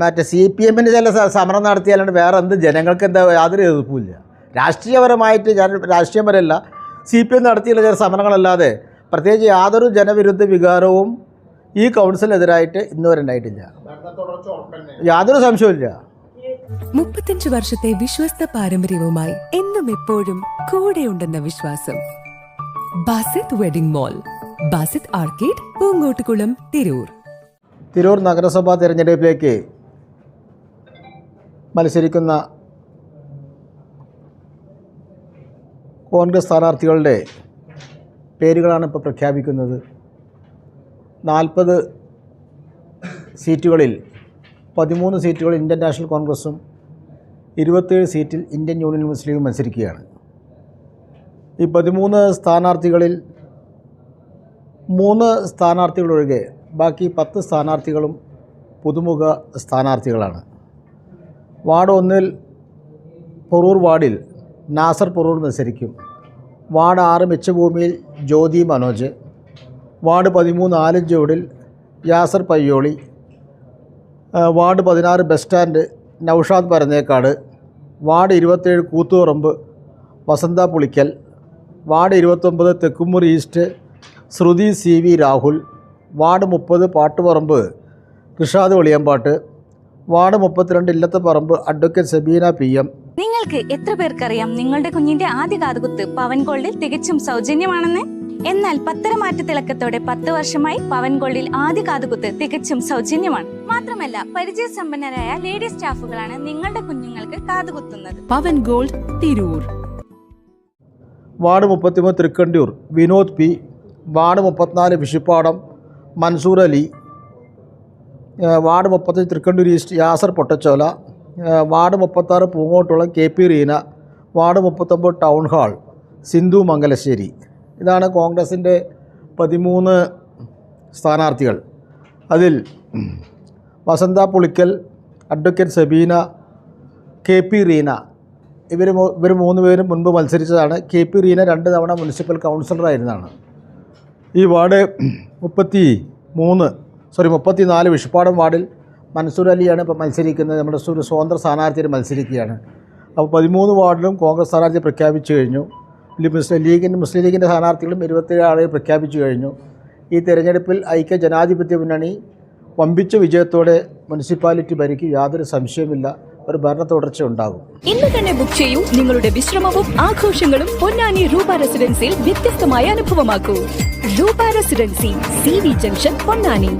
മറ്റേ C P എമ്മിന് ചില സമരം നടത്തിയാലാണ് വേറെ എന്ത് ജനങ്ങൾക്ക് എന്താ യാതൊരു എതിർപ്പുമില്ല. രാഷ്ട്രീയപരമായിട്ട് ഞാൻ രാഷ്ട്രീയപരമല്ല സി പി എം നടത്തിയുള്ള ചില സമരങ്ങളല്ലാതെ പ്രത്യേകിച്ച് യാതൊരു ജനവിരുദ്ധ വികാരവും ഈ കൗൺസിലിനെതിരായിട്ട് ഇന്നുവരെ ഉണ്ടായിട്ടില്ല. യാതൊരു സംശയവുമില്ല. മുപ്പത്തഞ്ച് വർഷത്തെ വിശ്വസ്ത പാരമ്പര്യവുമായി എന്നും എപ്പോഴും കൂടെയുണ്ടെന്ന വിശ്വാസം. Basith wedding mall Basith arcade Poongottukulam Tirur. Tirur നഗരസഭാ തിരഞ്ഞെടുപ്പിലേക്ക് മത്സരിക്കുന്ന കോൺഗ്രസ് സ്ഥാനാർത്ഥികളുടെ പേരുകളാണ് ഇപ്പോൾ പ്രഖ്യാപിക്കുന്നത്. നാൽപ്പത് സീറ്റുകളിൽ പതിമൂന്ന് സീറ്റുകൾ ഇന്ത്യൻ നാഷണൽ കോൺഗ്രസും ഇരുപത്തേഴ് സീറ്റിൽ ഇന്ത്യൻ യൂണിയൻ മുസ്ലിം ലീഗും മത്സരിക്കുകയാണ്. ഈ പതിമൂന്ന് സ്ഥാനാർത്ഥികളിൽ മൂന്ന് സ്ഥാനാർത്ഥികളൊഴികെ ബാക്കി പത്ത് സ്ഥാനാർത്ഥികളും പുതുമുഖ സ്ഥാനാർത്ഥികളാണ്. വാർഡ് ഒന്നിൽ പൊറൂർ വാർഡിൽ നാസർ പൊറൂർ മത്സരിക്കും. വാർഡ് ആറ് മിച്ചഭൂമിയിൽ ജ്യോതി മനോജ്. വാർഡ് പതിമൂന്ന് ആലഞ്ചോടിൽ യാസർ പയ്യോളി. വാർഡ് പതിനാറ് bus stand Naushad Parannekkad. Ward ഇരുപത്തേഴ് കൂത്തുപറമ്പ് വസന്ത പുളിക്കൽ. വാർഡ് ഇരുപത്തൊമ്പത് Thekkumuri east Shruthi C V Rahul. Ward മുപ്പത് പാട്ടുപറമ്പ് കൃഷാദ് വെളിയമ്പാട്ട്. വാർഡ് മുപ്പത്തിരണ്ട് ഇല്ലത്തെ പറമ്പ് അഡ്വക്കേറ്റ് സബീന പി എം. നിങ്ങൾക്ക് എത്ര പേർക്കറിയാം നിങ്ങളുടെ കുഞ്ഞിന്റെ ആദ്യ കാതുകുത്ത് പവൻ ഗോൾഡിൽ തികച്ചും സൗജന്യമാണെന്ന്? എന്നാൽ പത്തര മാറ്റ തിളക്കത്തോടെ പത്ത് വർഷമായി പവൻ ഗോൾഡിൽ ആദ്യ കാതുകുത്ത് തികച്ചും സൗജന്യമാണ്. മാത്രമല്ല പരിചയസമ്പന്നരായ ലേഡി സ്റ്റാഫുകളാണ് നിങ്ങളുടെ കുഞ്ഞുങ്ങൾക്ക് കാതുകുത്തുന്നത്. പവൻ ഗോൾഡ് തിരൂർ. വാർഡ് മുപ്പത്തിമൂന്ന് തൃക്കണ്ടിയൂർ വിനോദ് പി. വാർഡ് മുപ്പത്തിനാല് വിഷുപ്പാടം മൻസൂർ അലി. വാർഡ് മുപ്പത്തഞ്ച് തൃക്കണ്ടൂർ ഈസ്റ്റ് യാസർ പൊട്ടച്ചോല വാർഡ് മുപ്പത്താറ് പൂങ്ങോട്ടുള്ള കെ പി റീന വാർഡ് മുപ്പത്തൊമ്പത് ടൗൺ ഹാൾ സിന്ധു മംഗലശ്ശേരി. ഇതാണ് കോൺഗ്രസിന്റെ പതിമൂന്ന് സ്ഥാനാർത്ഥികൾ. അതിൽ Vasantha Pulikkal advocate Sabeena K P Reena. ഇവർ ഇവർ മൂന്ന് പേരും മുൻപ് മത്സരിച്ചതാണ്. കെ പി റീന രണ്ട് തവണ മുനിസിപ്പൽ കൗൺസിലറായിരുന്നതാണ് ഈ വാർഡ് മുപ്പത്തി മൂന്ന് സോറി മുപ്പത്തി നാല് വിഷപ്പാടം വാർഡിൽ മൻസൂർ അലിയാണ് ഇപ്പോൾ മത്സരിക്കുന്നത്. നമ്മുടെ ഒരു സ്വതന്ത്ര സ്ഥാനാർത്ഥിയിൽ മത്സരിക്കുകയാണ്. അപ്പോൾ പതിമൂന്ന് വാർഡിലും കോൺഗ്രസ് സ്ഥാനാർത്ഥി പ്രഖ്യാപിച്ചു കഴിഞ്ഞു. മുസ്ലിം ലീഗിന്റെ മുസ്ലിം ലീഗിന്റെ സ്ഥാനാർത്ഥികളും ഇരുപത്തേഴ് ആളുകൾ പ്രഖ്യാപിച്ചു കഴിഞ്ഞു. ഈ തെരഞ്ഞെടുപ്പിൽ ഐക്യ ജനാധിപത്യ മുന്നണി വമ്പിച്ച വിജയത്തോടെ മുനിസിപ്പാലിറ്റി ഭരിക്കും. യാതൊരു സംശയവുമില്ല. ഒരു ഭരണ തുടർച്ച ഉണ്ടാകും. ഇന്ന് തന്നെ ബുക്ക് ചെയ്യൂ. നിങ്ങളുടെ വിശ്രമവും ആഘോഷങ്ങളും പൊന്നാനി രൂപ റെസിഡൻസിയിൽ വ്യത്യസ്തമായ അനുഭവമാക്കൂ. Roopa residency C V junction Ponnani.